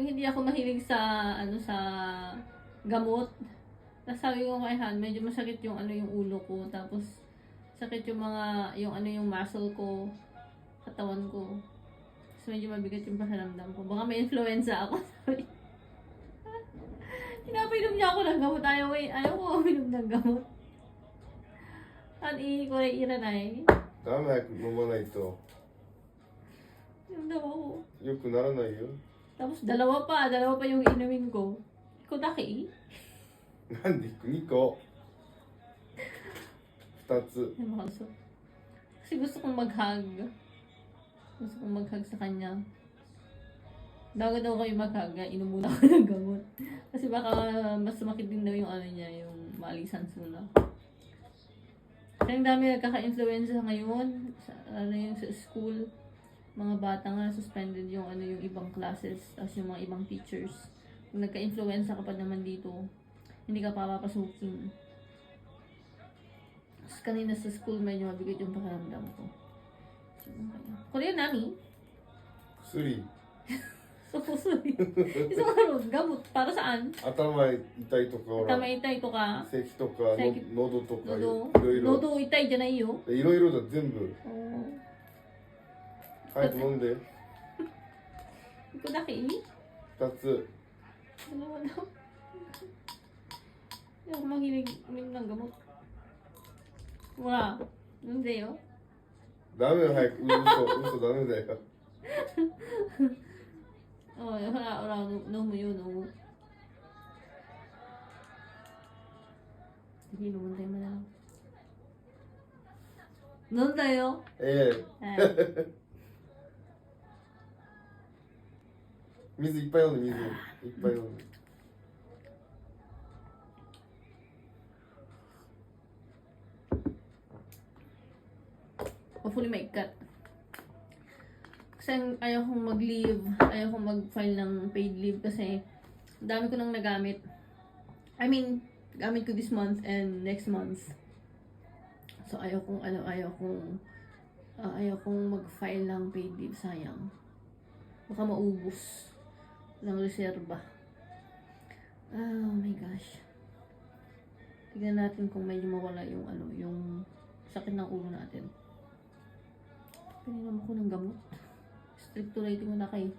Kung hindi ako mahilig sa, ano, sa gamot, tapos sabi ko kay Han, medyo masakit yung, ano, yung ulo ko. Tapos, sakit yung mga, yung, ano, yung muscle ko, katawan ko. Tapos medyo mabigat yung pakiramdam ko. Baka may influenza ako. Sabi. Pinapainom niya ako ng gamot. Ayaw, eh. ayaw ko uminom ng gamot. Han, i ko rin iranay. ダメ早く飲まないと Yung daw ako. よくならないよ Tapos dalawa pa, dalawa pa yung inumin ko. Ikaw daki. なんで2個2つ Ay, makalso. Kasi gusto kong mag-hug. Gusto kong mag-hug sa kanya. Bago daw kayo mag-hug, ah, inom muna ako ng gamot. Kasi baka mas sumakit din daw yung ano niya, yung malisan suna. Kasi ang dami nagkaka-influenza ngayon. Sa, ano yung sa school. Mga bata nga suspended yung ano yung ibang classes. Tapos yung mga ibang teachers. Kung nagka-influenza ka pa naman dito, hindi ka papapasukin. Tapos kanina sa school medyo mabigat yung pakiramdam ko. Korean nami? 薬 So, sorry. Isang araw, gamot. Para saan? 頭痛いとかほら Tama itay to ka. 咳とかの咳喉とかい Nodo. ろいろ Nodo itay dyan ay iyo. いろいろだ全部 아니 그건데 꾸닥 이미? 다스 잠깐만요 엉망이 맨날 가 뭐? 뭐야? 뭔데요? 나는 할 웃어 웃어 나는 돼요 어, 오라 오라 너무요 너무 이게 너무 때문에 논다요? 예. 네. 水いっぱい飲んで水いっぱい飲んで hopefully may cut. Kasi ang- ayaw kong mag-leave, ayaw kong mag-file ng paid leave kasi dami ko nang nagamit. I mean, gamit ko this month and next month. So ayaw kong ano, ayaw kong ah, ayaw kong mag-file ng paid leave, sayang. Baka maubos ng reserba. Oh my gosh. Tignan natin kung medyo mawala yung ano, yung sakit ng ulo natin. Pininom ako ng gamot. Stricto rating ko na kay